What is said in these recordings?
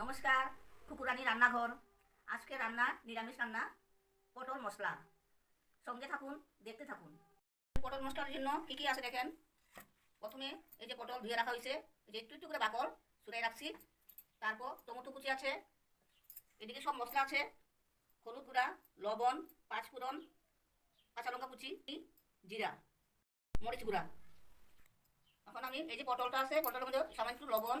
নমস্কার খুকুরানি রান্নাঘর। আজকে রান্না, নিরামিষ রান্না, পটল মশলা। সঙ্গে থাকুন, দেখতে থাকুন। পটল মশলার জন্য কি কি আছে দেখেন? প্রথমে এই যে পটল ধুয়ে রাখা হয়েছে যে একটু একটু করে বাকল সুরাই রাখছি। তারপর টমেটো কুচি আছে, এদিকে সব মশলা আছে, হলুদ গুঁড়া, লবণ, পাঁচফোড়ন, কাঁচা লঙ্কা কুচি, জিরা, মরিচ গুঁড়া। এখন আমি এই যে পটলটা আছে, পটলের মধ্যে সামান্য একটু লবণ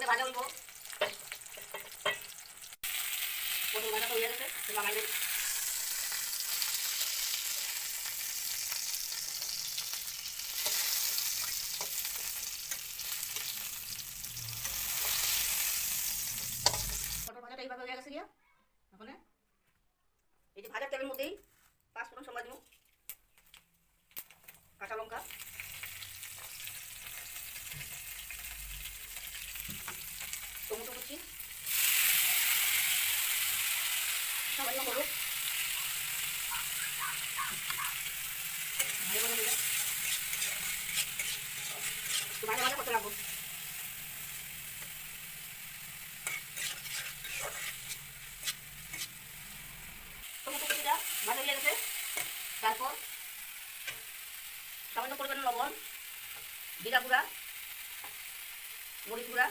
করে ভাজা হইব। পটল ভাজা তো হয়ে গেছে লাগাই দেব এইভাবে গেছে গিয়া এখন এই যে ভাজার তেলের মধ্যেই পাঁচ ফোড়ন সময় দিব। কাঁচা লঙ্কা টমেটো কুচি সামান্য হলুদ ভালো গেছে তারপর সামান্য পরিমাণ লবণ জিরা গুঁড়া মরিচ গুঁড়া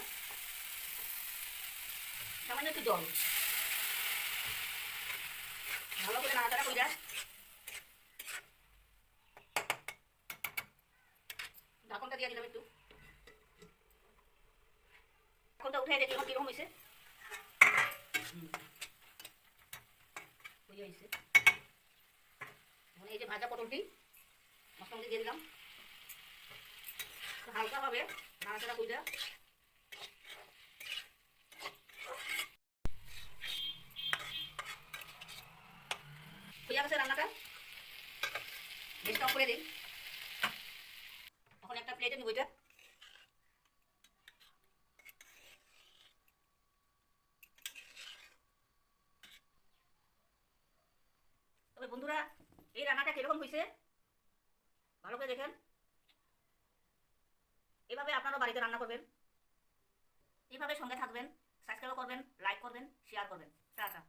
সামান্য একটু জল। ভালো করে নাড়াচাড়া করে ঢাকনটা দিয়ে দিলাম। একটু ঢাকনটা উঠে দেখি কীরকম হয়েছে হয়ে হয়েছে এখন এই যে ভাজা পটলটি মশলা দিয়ে দিলাম হালকাভাবে নাড়াচাড়া করে হয়ে গেছে রান্নাটা অফ করে দিই। এখন একটা প্লেটে নিব এটা। তবে বন্ধুরা, এই রান্নাটা কীরকম হয়েছে ভালো করে দেখেন। এভাবে আপনারা বাড়িতে রান্না করবেন। এইভাবে সঙ্গে থাকবেন সাবস্ক্রাইব করবেন লাইক করবেন শেয়ার করবেন। টাটা।